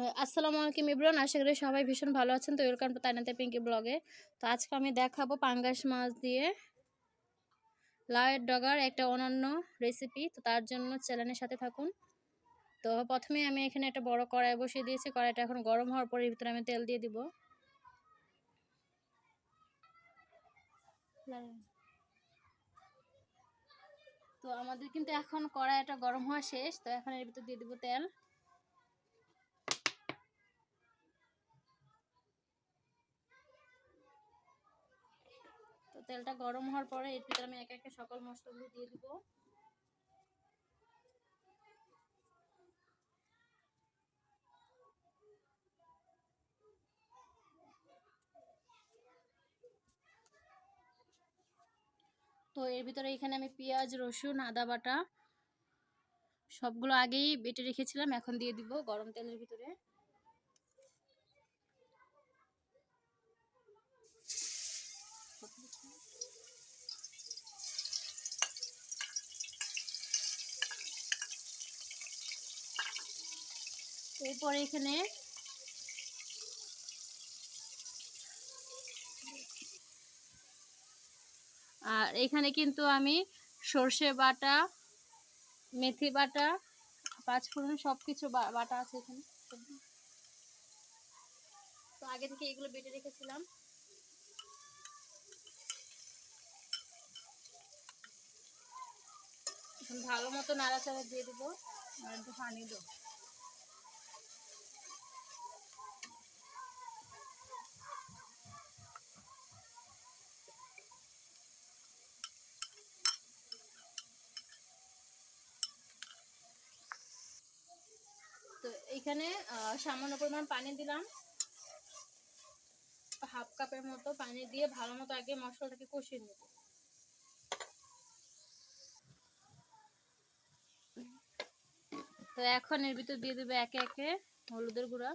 আসসালামু আলাইকুম ইব্রান, আশা করি সবাই ভীষণ ভালো আছেন। তো ওয়েলকাম তাইনাতে পিঙ্কি ব্লগে তো আজকে আমি দেখাবো পাঙ্গাস মাছ দিয়ে লাউয়ের ডগার একটা অনন্য রেসিপি তো তার জন্য চ্যানেলের সাথে থাকুন। তো প্রথমে আমি এখানে একটা বড় কড়াই বসিয়ে দিয়েছি। কড়াইটা এখন গরম হওয়ার পরে ভিতরে আমি তেল দিয়ে দিব। তো আমাদের কিন্তু এখন কড়াইটা গরম হওয়া শেষ। তো এখন এর ভিতর দিয়ে দিব তেল। তেলটা গরম হওয়ার পরে এর ভিতরে আমি একে একে সকল মশলাগুলো দিয়ে দিব। তো এর ভিতরে এখানে আমি পেঁয়াজ, রসুন, আদা বাটা সবগুলো আগেই বেটে রেখেছিলাম, এখন দিয়ে দিব গরম তেলের ভিতরে। এরপরে এখানে আর এখানে কিন্তু আমি সর্ষে বাটা, মেথি বাটা, পাঁচফোড়ন সব কিছু বাটা আছে এখানে। তো আগে থেকে এগুলো বেটে রেখেছিলাম। ভালো মতো নাড়াচাড়া দিয়ে দেবো আর একটু পানি দেবো তো এখানে সামান্য পরিমাণ পানি দিলাম। হাফ কাপের মতো পানি দিয়ে ভালো মতো আগে মশলাটাকে কষিয়ে নেব। তো এখন এর ভিতর দিয়ে দেবে একে একে হলুদের গুঁড়া।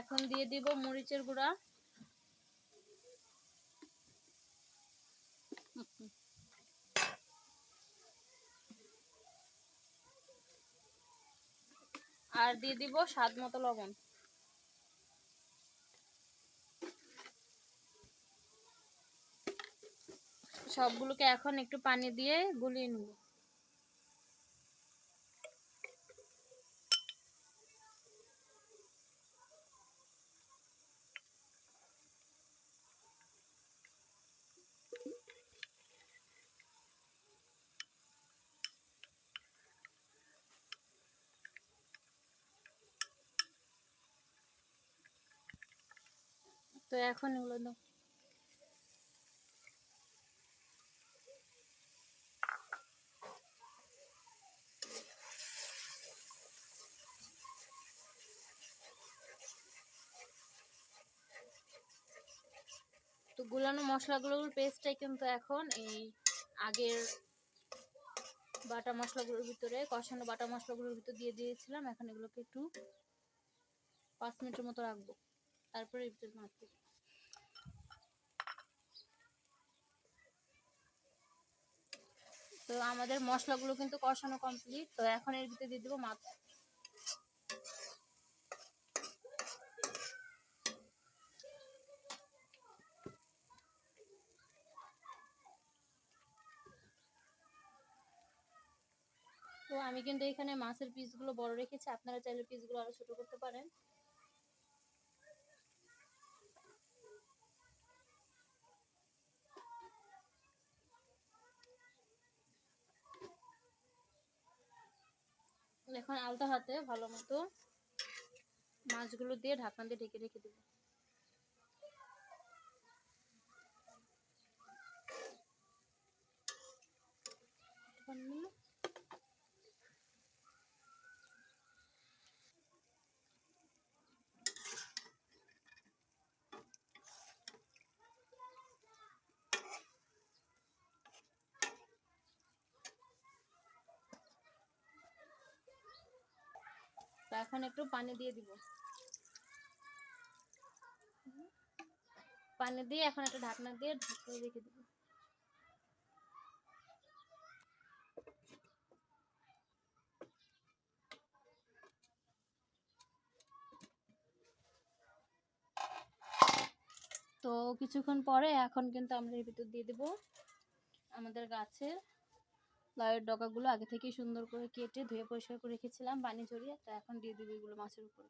এখন দিয়ে দিব মরিচের গুঁড়া। আর দিয়ে দিব স্বাদ মতো লবণ। সবগুলোকে এখন একটু পানি দিয়ে গুলিয়ে নেব। তো এখন এগুলো দাও। তো গুলানো মশলাগুলোর পেস্টটাই কিন্তু এখন এই আগের বাটা মশলাগুলোর ভিতরে, কষানো বাটা মশলাগুলোর ভিতরে দিয়ে দিয়েছিলাম। এখন এগুলোকে একটু পাঁচ মিনিটের মতো রাখব। তারপরে ভিতরে মাছ তো আমাদের মশলাগুলো কিন্তু কষানো কমপ্লিট তো এখন এর ভিতরে দিয়ে দেবো মাছ। তো আমি কিন্তু এখানে মাছের পিসগুলো বড় রেখেছি, আপনারা চাইলে পিসগুলো আরও ছোট করতে পারেন। এখন আলতা হাতে ভালো মতো মাছগুলো দিয়ে ঢাকান দিয়ে ঢেকে রেখে দেবো। এখন একটু পানি দিয়ে দিব। পানি দিয়ে এখন একটা ঢাকনা দিয়ে ঢাকতে রেখে দিব। তো কিছুক্ষণ পরে এখন কিন্তু আমরা এর ভিতর দিয়ে দেব আমাদের গাছের লাউয়ের ডগাগুলো আগে থেকেই সুন্দর করে কেটে ধুয়ে পরিষ্কার করে রেখেছিলাম, পানি ঝরিয়ে। তা এখন দিয়ে দিবি এগুলো মাছের উপরে।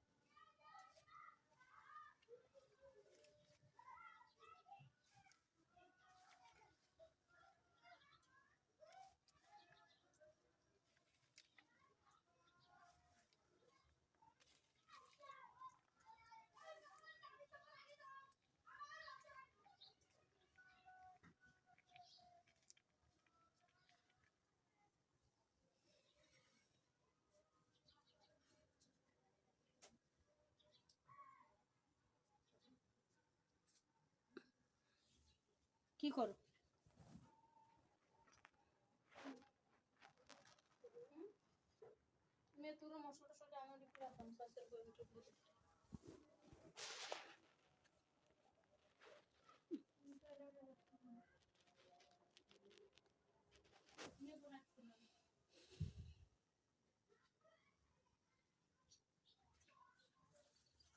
বইটা পুরো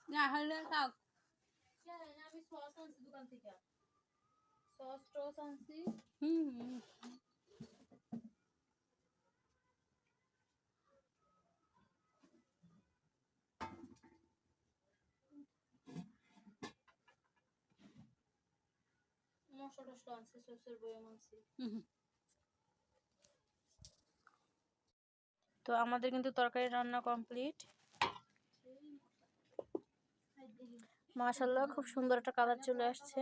না। হলে খাও আমি সস আনছি দোকান থেকে। সস টস আনছি হুম হুম। মশলা টসলা আনছি সসের বইম আনছি তো আমাদের কিন্তু তরকারি রান্না কমপ্লিট। মাশাল্লাহ খুব সুন্দর একটা কালার চলে আসছে।